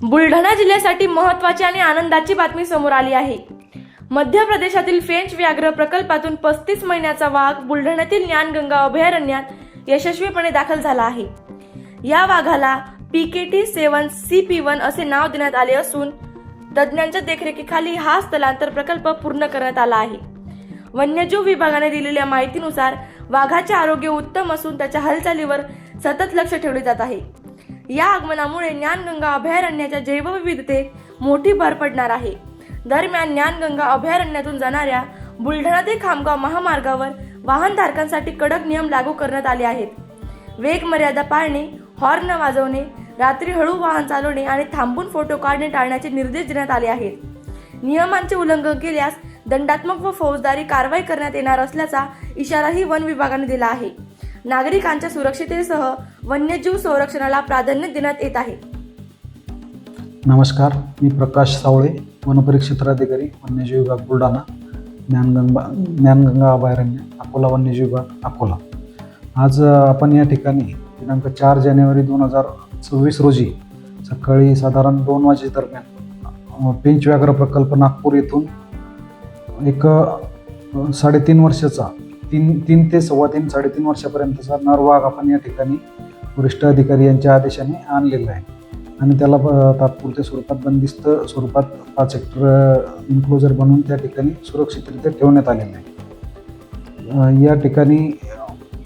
बुलढाणा जिल्ह्यासाठी महत्त्वाची आणि आनंदाची बातमी समोर आली आहे. मध्य प्रदेशातील फेंच व्याघ्र प्रकल्पातून पस्तीस महिन्याचा वाघ बुलढाण्यातील ज्ञानगंगा अभयारण्यात यशस्वीपणे दाखल झाला आहे. या वाघाला PKT seven C P one असे नाव देण्यात आले असून तज्ज्ञांच्या देखरेखीखाली हा स्थलांतर प्रकल्प पूर्ण करण्यात आला आहे. वन्यजीव विभागाने दिलेल्या माहितीनुसार वाघाचे आरोग्य उत्तम असून त्याच्या हालचालीवर सतत लक्ष ठेवले जात आहे. या आगमनामुळे ज्ञानगंगा अभयारण्याच्या जैवविविधतेत मोठी भर पडणार आहे. दरम्यान ज्ञानगंगा अभयारण्यातून जाणाऱ्या बुलढाणा ते खामगाव महामार्गावर वाहनधारकांसाठी कडक नियम लागू करण्यात आले आहेत. वेग मर्यादा पाळणे हॉर्न वाजवणे रात्री हळू वाहन चालवणे आणि थांबून फोटो काढणे टाळण्याचे निर्देश देण्यात आले आहेत. नियमांचे उल्लंघन केल्यास दंडात्मक व फौजदारी कारवाई करण्यात येणार असल्याचा इशाराही वन विभागाने दिला आहे. नागरिकांच्या सुरक्षितेसह वन्यजीव संरक्षणाला प्राधान्य देण्यात येत आहे. नमस्कार मी प्रकाश सावळे वनपरिक्षेत्राधिकारी वन्यजीव विभाग बुलढाणा ज्ञानगंगा ज्ञानगंगा अभयारण्य अकोला वन्यजीव विभाग अकोला. आज आपण या ठिकाणी दिनांक चार जानेवारी दोन हजार सव्वीस रोजी सकाळी साधारण दोन वाजे दरम्यान पेंच व्याघ्र प्रकल्प नागपूर येथून एक साडेतीन वर्षाचा तीन तीन ते सव्वा तीन साडेतीन वर्षापर्यंतचा नरवाघ आपण या ठिकाणी वरिष्ठ अधिकारी यांच्या आदेशाने आणलेला आहे. आणि त्याला तात्पुरत्या स्वरूपात बंदिस्त स्वरूपात पाच हेक्टर इन्क्लोजर बनवून त्या ठिकाणी सुरक्षितरित्या ठेवण्यात आलेलं आहे. या ठिकाणी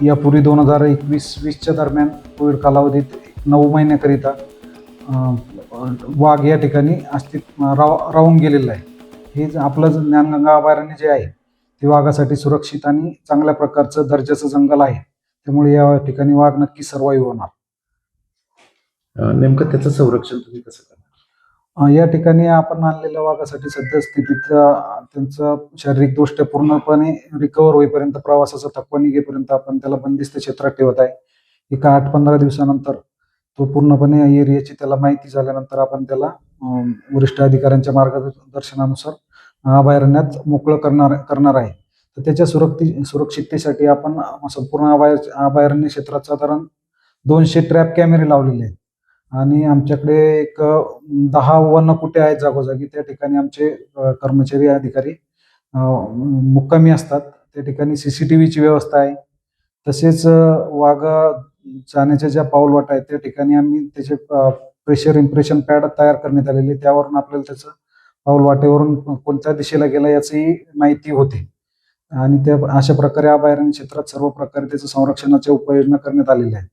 यापूर्वी दोन हजार एकवीस वीसच्या दरम्यान कोविड कालावधीत नऊ महिन्याकरिता वाघ या ठिकाणी अस्तित्व राव राहून गेलेलं आहे. हे आपलं ज्ञानगंगा अभयारण्य जे आहे ते वाघासाठी सुरक्षित आणि चांगल्या प्रकारचं दर्जाचं जंगल आहे. त्यामुळे या ठिकाणी वाघ नक्की सर्वाईव्ह होणार. नेमकं त्याचं संरक्षण तुम्ही कसं करणार? या ठिकाणी आपण आणलेल्या वाघासाठी सध्या स्थितीत त्यांचं शारीरिक दृष्ट्या पूर्णपणे रिकवर होईपर्यंत प्रवासाचा थकवा निघेपर्यंत आपण त्याला बंदिस्त क्षेत्रात ठेवत आहे. एका आठ पंधरा दिवसानंतर तो पूर्णपणे एरियाची त्याला माहिती झाल्यानंतर आपण त्याला वरिष्ठ अधिकाऱ्यांच्या मार्गदर्शनानुसार अभयारण्यात मोकळं करणार करणार आहे. तर त्याच्या सुरक्षि सुरक्षिततेसाठी आपण संपूर्ण अभय अभयारण्य क्षेत्रात साधारण दोनशे ट्रॅप कॅमेरे लावलेले आहेत. आणि आमच्याकडे एक दहा वन कुठे आहेत जागोजागी त्या ठिकाणी आमचे कर्मचारी अधिकारी मुक्कामी असतात. त्या ठिकाणी सी सी टी व्हीची व्यवस्था आहे. तसेच वाघ जाण्याच्या ज्या पाऊलवाटा आहेत त्या ठिकाणी आम्ही त्याचे प्रेशर इम्प्रेशन पॅड तयार करण्यात आलेले त्यावरून आपल्याला त्याचं पाऊल वाटेवरून कोणत्या दिशेला गेला याची माहिती होती. आणि त्या अशा प्रकारे अभयारण्य क्षेत्रात सर्व प्रकारे त्याचं संरक्षणाच्या उपाययोजना करण्यात आलेल्या आहेत.